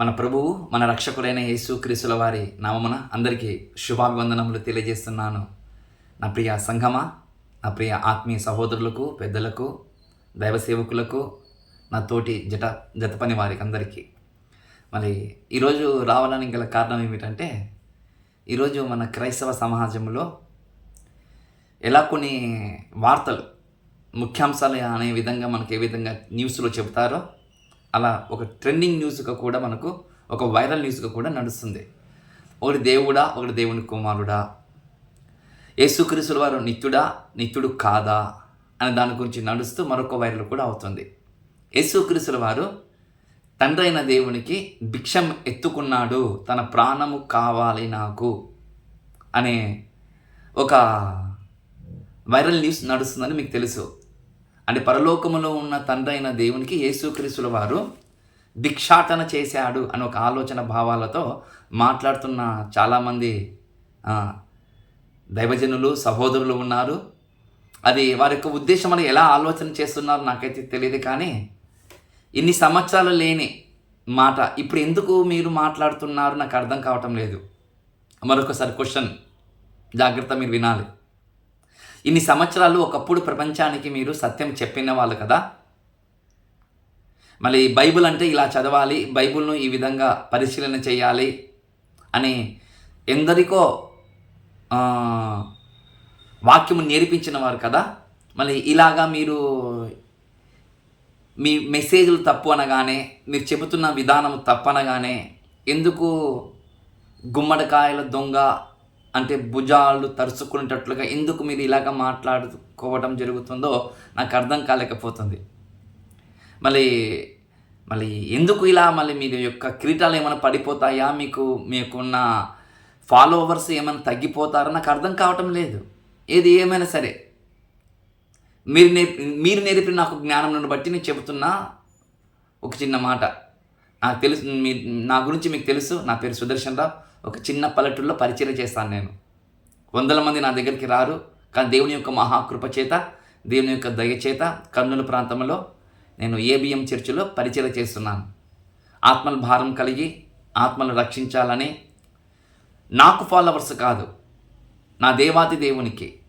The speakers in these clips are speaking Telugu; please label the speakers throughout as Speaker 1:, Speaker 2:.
Speaker 1: మన ప్రభువు మన రక్షకుడైన యేసు క్రీసుల వారి నామమున అందరికీ శుభాభివందనములు తెలియజేస్తున్నాను. నా ప్రియ సంఘమా నా ప్రియ ఆత్మీయ సహోదరులకు పెద్దలకు దైవ సేవకులకు నా తోటి జట జత పని వారికి అందరికీ. మరి ఈరోజు రావడానికి గల కారణం ఏమిటంటే ఈరోజు మన క్రైస్తవ సమాజంలో ఎలా కొన్ని వార్తలు ముఖ్యాంశాలు అనే విధంగా మనకు ఏ విధంగా న్యూస్లో చెబుతారో అలా ఒక ట్రెండింగ్ న్యూస్గా కూడా మనకు ఒక వైరల్ న్యూస్గా కూడా నడుస్తుంది. ఒకటి దేవుడా ఒకటి దేవుని కుమారుడా? యేసుక్రీస్తుల వారు నిత్యుడా నిత్యుడు కాదా? అనే దాని గురించి నడుస్తూ మరొక వైరల్ కూడా అవుతుంది. యేసుక్రీస్తుల వారు తండ్రి అయిన దేవునికి భిక్షం ఎత్తుకున్నాడు. తన ప్రాణము కావాలి నాకు అనే ఒక వైరల్ న్యూస్ నడుస్తుందని మీకు తెలుసు. అంటే పరలోకములో ఉన్న తండ్రి అయిన దేవునికి యేసుక్రీస్తుల వారు భిక్షాటన చేశాడు అని ఒక ఆలోచన భావాలతో మాట్లాడుతున్న చాలామంది దైవజనులు సహోదరులు ఉన్నారు. అది వారి యొక్క ఉద్దేశం అని ఎలా ఆలోచన చేస్తున్నారు నాకైతే తెలియదు కానీ ఇన్ని సంవత్సరాలు లేని మాట ఇప్పుడు ఎందుకు మీరు మాట్లాడుతున్నారు నాకు అర్థం కావటం లేదు. మరొకసారి క్వశ్చన్ జాగ్రత్త మీరు వినాలి. ఇన్ని సంవత్సరాలు ఒకప్పుడు ప్రపంచానికి మీరు సత్యం చెప్పిన వాళ్ళు కదా? మళ్ళీ బైబిల్ అంటే ఇలా చదవాలి బైబిల్ను ఈ విధంగా పరిశీలన చేయాలి అని ఎందరికో వాక్యము నేర్పించిన వారు కదా? మళ్ళీ ఇలాగా మీరు మీ మెసేజ్లు తప్పు అనగానే మీరు చెబుతున్న విధానం తప్పు అనగానే ఎందుకు గుమ్మడికాయల దొంగ అంటే భుజాలు తరుచుకునేటట్లుగా ఎందుకు మీరు ఇలాగ మాట్లాడుకోవడం జరుగుతుందో నాకు అర్థం కాలేకపోతుంది. మళ్ళీ మళ్ళీ ఎందుకు ఇలా మళ్ళీ మీ యొక్క కిరీటాలు ఏమైనా పడిపోతాయా? మీకు మీకున్న ఫాలోవర్స్ ఏమైనా తగ్గిపోతారా నాకు అర్థం కావటం లేదు. ఏది ఏమైనా సరే. మీరు నేర్పి మీరు నేర్పిన నాకు జ్ఞానం బట్టి నేను చెబుతున్నా ఒక చిన్న మాట. నాకు తెలుసు మీ నా గురించి మీకు తెలుసు. నా పేరు సుదర్శన్ రావు. ఒక చిన్న పల్లెటూరులో పరిచయం చేస్తాను నేను. వందల మంది నా దగ్గరికి రారు. కానీ దేవుని యొక్క మహాకృప చేత దేవుని యొక్క దయ చేత కర్నూలు ప్రాంతంలో నేను ఏబిఎం చర్చిలో పరిచయం చేస్తున్నాను. ఆత్మల భారం కలిగి ఆత్మలు రక్షించాలని. నాకు ఫాలోవర్స్ కాదు. నా దేవాతి దేవునికి.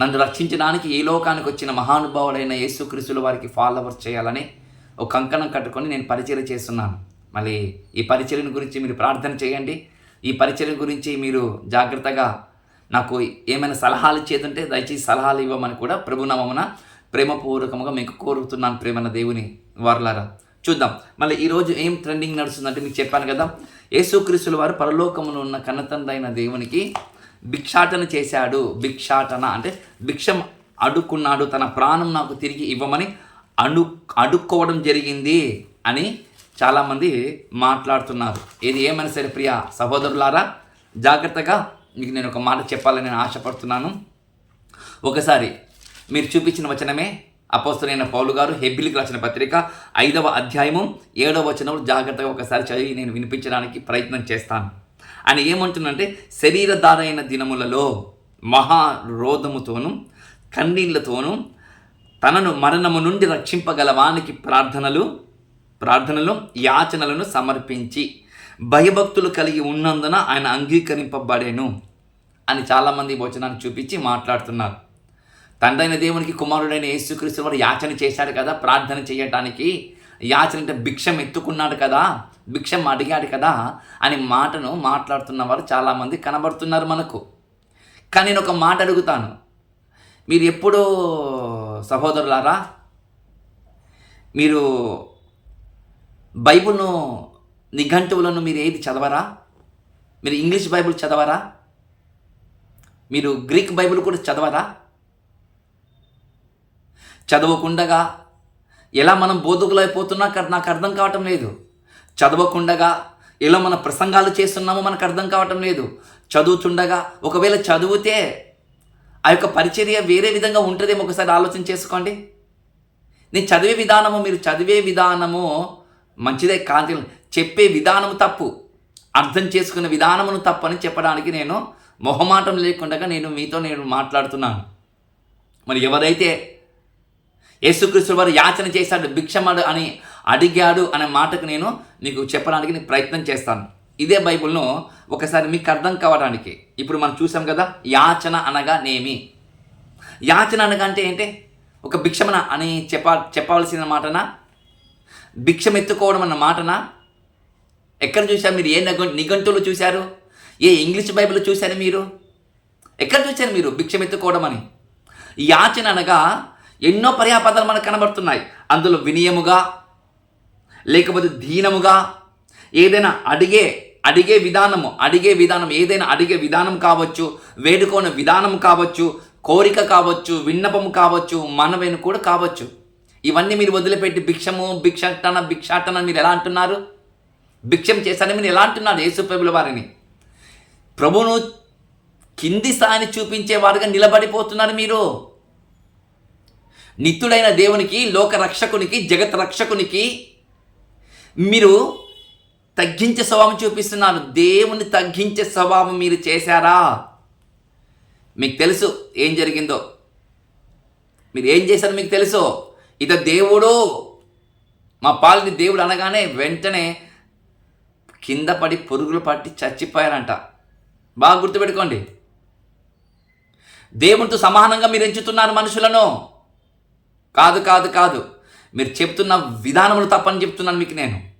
Speaker 1: నన్ను రక్షించడానికి ఈ లోకానికి వచ్చిన మహానుభావుడైన యేసుక్రీస్తుల వారికి ఫాలోవర్స్ చేయాలని ఒక కంకణం కట్టుకొని నేను పరిచయం చేస్తున్నాను. మళ్ళీ ఈ పరిచర్యను గురించి మీరు ప్రార్థన చేయండి. ఈ పరిచర్య గురించి మీరు జాగ్రత్తగా నాకు ఏమైనా సలహాలు చేతుంటే దయచేసి సలహాలు ఇవ్వమని కూడా ప్రభునామమున ప్రేమపూర్వకంగా మీకు కోరుతున్నాను ప్రేమన దేవుని వారలారా. చూద్దాం. మళ్ళీ ఈరోజు ఏం ట్రెండింగ్ నడుస్తుందంటే మీకు చెప్పాను కదా. యేసుక్రీస్తుల వారు పరలోకములో ఉన్న కన్నతందైన దేవునికి భిక్షాటన చేశాడు. భిక్షాటన అంటే భిక్షం అడుక్కున్నాడు. తన ప్రాణం నాకు తిరిగి ఇవ్వమని అడు అడుక్కోవడం జరిగింది అని చాలామంది మాట్లాడుతున్నారు. ఏది ఏమైనా సరే ప్రియ సహోదరులారా జాగ్రత్తగా మీకు నేను ఒక మాట చెప్పాలని నేను ఆశపడుతున్నాను. ఒకసారి మీరు చూపించిన వచనమే అపోస్తులైన పౌలు గారు హెబ్బిలికి రాసిన పత్రిక ఐదవ అధ్యాయము ఏడవ వచనం జాగ్రత్తగా ఒకసారి చదివి నేను వినిపించడానికి ప్రయత్నం చేస్తాను. ఆయన ఏమంటుందంటే శరీరధారైన దినములలో మహా రోధముతోనూ కన్నీళ్ళతోనూ తనను మరణము నుండి రక్షింపగల వానికి ప్రార్థనలు ప్రార్థనలు యాచనలను సమర్పించి భయభక్తులు కలిగి ఉన్నందున ఆయన అంగీకరింపబడేను అని చాలామంది వచనాన్ని చూపించి మాట్లాడుతున్నారు. తండ్రైన దేవునికి కుమారుడైన యేసుక్రీస్తు వారు యాచన చేశాడు కదా ప్రార్థన చేయటానికి. యాచన అంటే భిక్షం ఎత్తుకున్నాడు కదా భిక్షం అడిగాడు కదా అని మాటను మాట్లాడుతున్న వారు చాలామంది కనబడుతున్నారు మనకు. కానీ నేను ఒక మాట అడుగుతాను. మీరు ఎప్పుడూ సహోదరులారా మీరు బైబుల్ను నిఘంటువులను మీరు ఏది చదవరా? మీరు ఇంగ్లీష్ బైబిల్ చదవరా? మీరు గ్రీక్ బైబిల్ కూడా చదవరా? చదవకుండగా ఎలా మనం బోధకులైపోతున్నా నాకు అర్థం కావటం లేదు. చదవకుండగా ఎలా మన ప్రసంగాలు చేస్తున్నామో మనకు అర్థం కావటం లేదు. చదువుతుండగా ఒకవేళ చదివితే ఆ యొక్క పరిచర్య వేరే విధంగా ఉంటుందేమో ఒకసారి ఆలోచన చేసుకోండి. నేను చదివే విధానము మీరు చదివే విధానము మంచిదే కాదు. చెప్పే విధానము తప్పు. అర్థం చేసుకునే విధానమును తప్పని చెప్పడానికి నేను మొహమాటం లేకుండా నేను మీతో నేను మాట్లాడుతున్నాను. మరి ఎవరైతే యేసుక్రీస్తు వారు యాచన చేశాడు భిక్షమాడు అని అడిగాడు అనే మాటకు నేను నీకు చెప్పడానికి నేను ప్రయత్నం చేస్తాను. ఇదే బైబిల్ను ఒకసారి మీకు అర్థం కావడానికి. ఇప్పుడు మనం చూసాం కదా యాచన అనగా నేమి. యాచన అనగా అంటే ఏంటి? ఒక భిక్షమన అని చెప్ప చెప్పవలసిన మాటనా? భిక్షం ఎత్తుకోవడం అన్న మాటనా? ఎక్కడ చూశారు మీరు? ఏ నిఘ నిఘంటువులు చూశారు? ఏ ఇంగ్లీష్ బైబిల్ చూశారు మీరు? ఎక్కడ చూశారు మీరు భిక్షం ఎత్తుకోవడం అని? యాచన అనగా ఎన్నో పర్యాపదాలు మనకు కనబడుతున్నాయి. అందులో వినయముగా లేకపోతే దీనముగా ఏదైనా అడిగే అడిగే విధానము అడిగే విధానం ఏదైనా అడిగే విధానం కావచ్చు వేడుకోని విధానం కావచ్చు కోరిక కావచ్చు విన్నపము కావచ్చు మనవేను కూడా కావచ్చు. ఇవన్నీ మీరు వదిలిపెట్టి భిక్షము భిక్షాటన భిక్షాటన మీరు ఎలా అంటున్నారు? భిక్షం చేశారని మీరు ఎలా అంటున్నారు యేసుప్రభుల వారిని? ప్రభును కింది స్థాయిని చూపించేవారుగా నిలబడిపోతున్నారు మీరు. నిత్యుడైన దేవునికి లోక రక్షకునికి జగత్ రక్షకునికి మీరు తగ్గించే స్వభావం చూపిస్తున్నాను. దేవుని తగ్గించే స్వభావం మీరు చేశారా? మీకు తెలుసు ఏం జరిగిందో. మీరు ఏం చేశారో మీకు తెలుసు. ఇత దేవుడు మా పాలని దేవుడు అనగానే వెంటనే కింద పడి పురుగులు పట్టి చచ్చిపోయారంట. బాగా గుర్తుపెట్టుకోండి. దేవునితో సమానంగా మీరు ఎంచుతున్నారు మనుషులను. కాదు కాదు కాదు. మీరు చెప్తున్న విధానములు తప్పని చెప్తున్నాను మీకు నేను.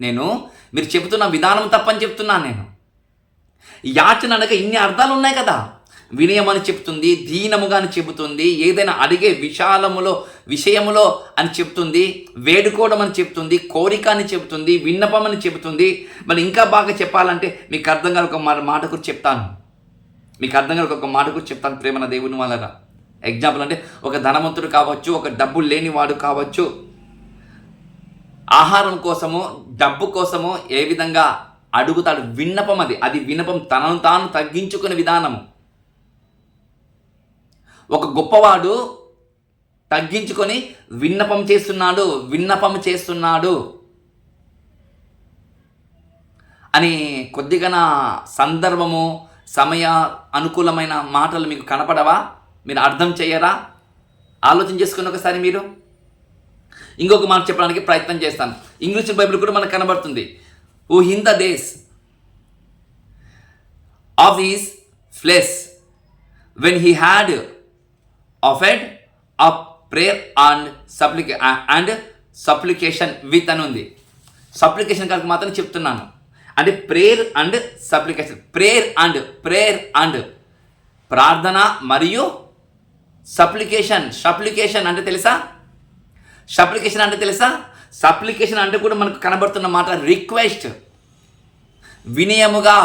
Speaker 1: నేను మీరు చెబుతున్న విధానం తప్పని చెప్తున్నాను నేను. యాచన అనగా ఇన్ని అర్థాలు ఉన్నాయి కదా. వినయం అని చెప్తుంది దీనముగా అని చెబుతుంది ఏదైనా అడిగే విశాలములో విషయములో అని చెప్తుంది వేడుకోవడం అని చెప్తుంది కోరిక అని చెబుతుంది విన్నపం అని చెబుతుంది. మరి ఇంకా బాగా చెప్పాలంటే మీకు అర్థం కాదు ఒక మాట మాట గురించి చెప్తాను. మీకు అర్థం కాదు ఒక మాట గురించి చెప్తాను ప్రేమన దేవుని వాళ్ళరా ఎగ్జాంపుల్ అంటే ఒక ధనవంతుడు కావచ్చు ఒక డబ్బు లేనివాడు కావచ్చు. ఆహారం కోసము డబ్బు కోసము ఏ విధంగా అడుగుతాడు విన్నపం అది. అది విన్నపం తనను తాను తగ్గించుకునే విధానము. ఒక గొప్పవాడు తగ్గించుకొని విన్నపం చేస్తున్నాడు విన్నపం చేస్తున్నాడు అని కొద్దిగా నా సందర్భము సమయ అనుకూలమైన మాటలు మీకు కనపడవా? మీరు అర్థం చేయరా? ఆలోచన చేసుకుని ఒకసారి మీరు ఇంకొక మాట చెప్పడానికి ప్రయత్నం చేస్తాను. ఇంగ్లీష్ బైబిల్ కూడా మనకు కనబడుతుంది. O in the days of his flesh when he had offered of prayer and supplica and supplication with అని ఉంది. సప్లికేషన్ కనుక మాత్రం చెప్తున్నాను. అంటే prayer and supplication prayer and prayer and ప్రార్థన మరియు సప్లికేషన్ సప్లికేషన్ అంటే తెలుసా? సప్లికేషన్ అంటే తెలుసా? సప్లికేషన్ అంటే కూడా మనకు కనబడుతున్న మాట రిక్వెస్ట్ వినయముగా.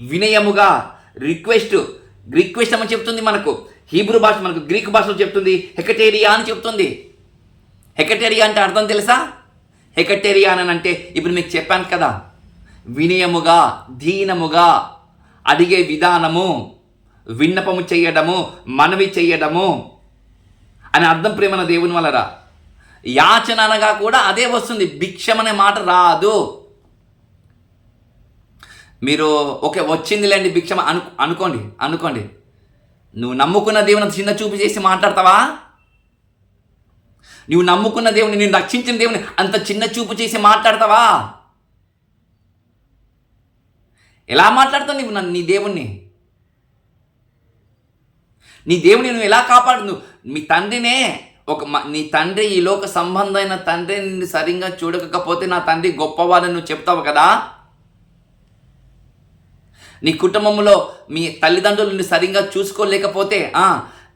Speaker 1: వినయముగా. రిక్వెస్ట్ రిక్వెస్ట్ అని చెప్తుంది మనకు? హీబ్రూ భాష మనకు గ్రీక్ భాషలో చెప్తుంది హెకటేరియా అని చెప్తుంది. హెకటేరియా అంటే అర్థం తెలుసా? హెకటేరియా అని అంటే ఇప్పుడు మీకు చెప్పాను కదా. వినయముగా దీనముగా అడిగే విధానము విన్నపము చేయడము మనవి చేయడము అని అర్థం ప్రేమన దేవుని వలరా యాచన అనగా కూడా అదే వస్తుంది. భిక్షం అనే మాట రాదు. మీరు ఓకే వచ్చిందిలేండి భిక్షం అను అనుకోండి అనుకోండి. నువ్వు నమ్ముకున్న దేవుని చిన్న చూపు చేసి మాట్లాడతావా? నువ్వు నమ్ముకున్న దేవుని నేను రక్షించిన దేవుని అంత చిన్న చూపు చేసి మాట్లాడతావా? ఎలా మాట్లాడతావు నువ్వు నన్ను నీ దేవుణ్ణి? నీ దేవుని నువ్వు ఎలా కాపాడు నువ్వు మీ తండ్రినే ఒక నీ తండ్రి ఈ లోక సంబంధమైన తండ్రి నిన్ను సరిగ్గా చూడకపోతే నా తండ్రి గొప్పవాడని నువ్వు చెప్తావు కదా? నీ కుటుంబంలో మీ తల్లిదండ్రులు నిన్ను సరిగ్గా చూసుకోలేకపోతే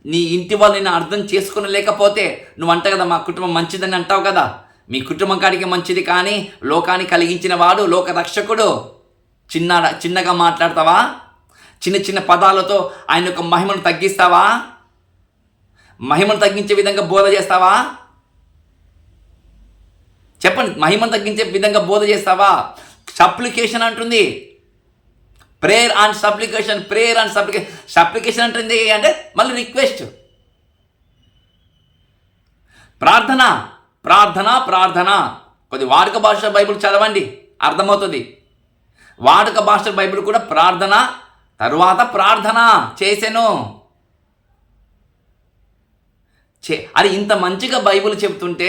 Speaker 1: నీ ఇంటి వాళ్ళు నిన్ను అర్థం చేసుకోలేకపోతే నువ్వు అంటావు కదా మా కుటుంబం మంచిదని అంటావు కదా? మీ కుటుంబం కాడికి మంచిది కానీ లోకాన్ని కలిగించిన వాడు లోక రక్షకుడు. చిన్న చిన్నగా మాట్లాడతావా? చిన్న చిన్న పదాలతో ఆయన యొక్క మహిమను తగ్గిస్తావా? మహిమను తగ్గించే విధంగా బోధ చేస్తావా? చెప్పండి మహిమను తగ్గించే విధంగా బోధ చేస్తావా? సప్లికేషన్ అంటుంది. Prayer and supplication prayer and supplication supplication అంటుంది అంటే మళ్ళీ రిక్వెస్ట్. ప్రార్థన ప్రార్థన ప్రార్థన. కొద్ది వాడుక భాష బైబిల్ చదవండి అర్థమవుతుంది. వాడుక భాష బైబిల్ కూడా ప్రార్థన తరువాత ప్రార్థన చేసెను. చే అది ఇంత మంచిగా బైబిల్ చెప్తుంటే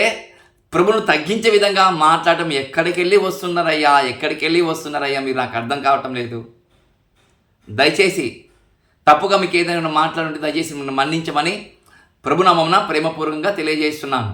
Speaker 1: ప్రభును తగ్గించే విధంగా మాట్లాడటం ఎక్కడికి వెళ్ళి వస్తున్నారయ్యా ఎక్కడికి వెళ్ళి వస్తున్నారయ్యా మీరు నాకు అర్థం కావటం లేదు. దయచేసి తప్పుగా మీకు ఏదైనా మాట్లాడుంటే దయచేసి నన్ను మన్నించమని ప్రభునామమున ప్రేమపూర్వకంగా తెలియజేస్తున్నాను.